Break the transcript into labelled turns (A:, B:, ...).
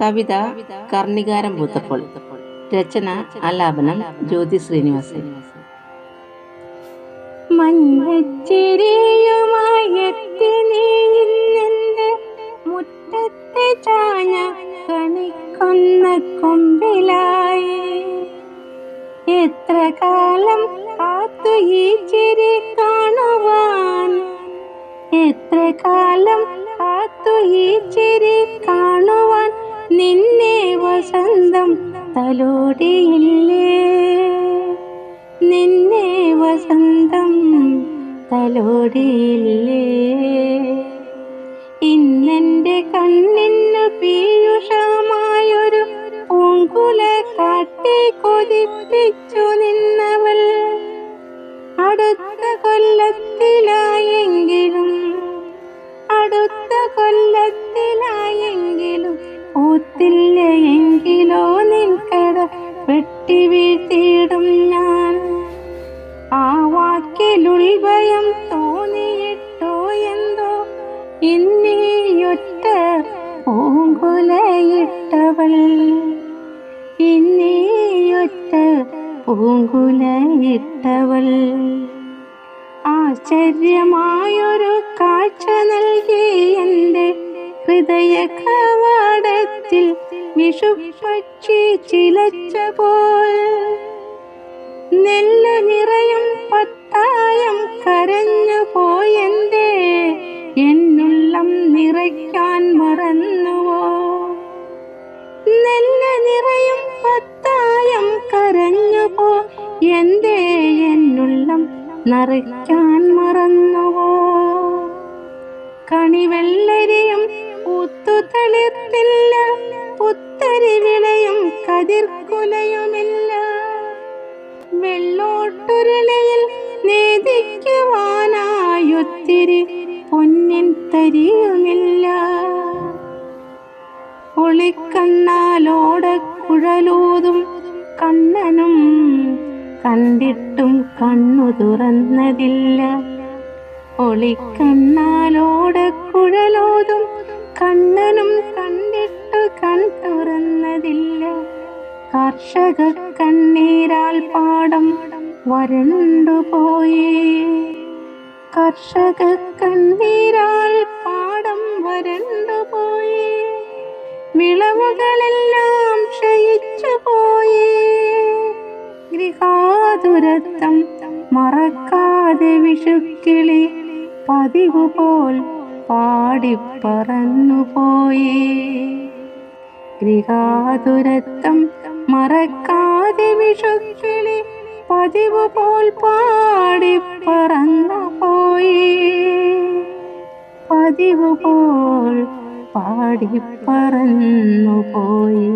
A: കവിത കർണികാരം പൂത്തപ്പോൾ. രചന ആലാപനം ജ്യോതി ശ്രീനിവാസൻ.
B: മഞ്ഞച്ചിരിയുമായെത്തി നീ ഇന്നെന്റെ മുറ്റത്തെ ചാഞ്ഞ കണിക്കൊന്ന കൊമ്പിലായി. എത്ര കാലം കാത്തു ഈ ചിരി കാണുവാൻ? എത്ര കാലം കാത്തു ഈ ചിരി കാണുവാൻ? നിന്നെ വസന്തം തലോടിയില്ലേ? നിന്നെ വസന്തം തലോടിയില്ലേ? ഇന്നെന്റെ കണ്ണിന് പീയുഷമായൊരു പൂങ്കുല കാട്ടി കൊതിപ്പിച്ചു നിന്നവൾ. അടുത്ത കൊല്ലത്തിലായെങ്കിലും വെട്ടി വീഴ്ത്തിയിടും ഞാൻ. ആ വാക്കിലുൾഭയം തോന്നിയിട്ടോ എന്തോ? ഇന്നീയൊറ്റ പൂങ്കുലയിട്ടവൾ. ഇന്നീയൊറ്റ പൂങ്കുലയിട്ടവൾ. ആശ്ചര്യമായൊരു കാഴ്ച നൽകി എന്റെ ഹൃദയ കവാടത്തിൽ വിഷുപക്ഷി ചിലച്ച പോൽ നെല്ല നിറയും പത്തായം കരഞ്ഞു പോയെന്റെ എന്നുള്ളം നിറയ്ക്കാൻ മറന്നുവോ? നെല്ല നിറയും പത്തായം കരഞ്ഞു പോ എന്തേ? എന്നുള്ളം നിറയ്ക്കാൻ മറന്നുവോ? കണിവെള്ളരിയും വിളയും കതിർക്കുലയുമില്ല വെള്ളോട്ടുരുളയിൽ നീതിക്കുവാനായൊത്തിരി പൊന്നിൻ തരിയുമില്ല. ഒളിക്കണ്ണാലോടക്കുഴലൂതും കണ്ണനും കണ്ടിട്ടും കണ്ണു തുറന്നതില്ല. ഒളിക്കണ്ണാലോടക്കുഴലൂതും കണ്ണനും കണ്ടിട്ടു കൺ തുറന്നതില്ല. കർഷക കണ്ണീരാൽ പാടം വരണ്ടുപോയി കർഷക കണ്ണീരാൽ പാടം വരണ്ടുപോയി വിളവുകളെല്ലാം ക്ഷയിച്ചു പോയി. ഗൃഹാതുരത്വം മറക്കാതെ വിഷുക്കിളി പതിവ് പോൽ പാടിപ്പറന്നുപോയി ഗൃഹാതുരത്വം മറക്കാതെ വിഷുക്കിളി പതിവ് പോൽ പാടി പറന്നു പോയി. പതിവ് പോൽ പാടി പറന്നു പോയി.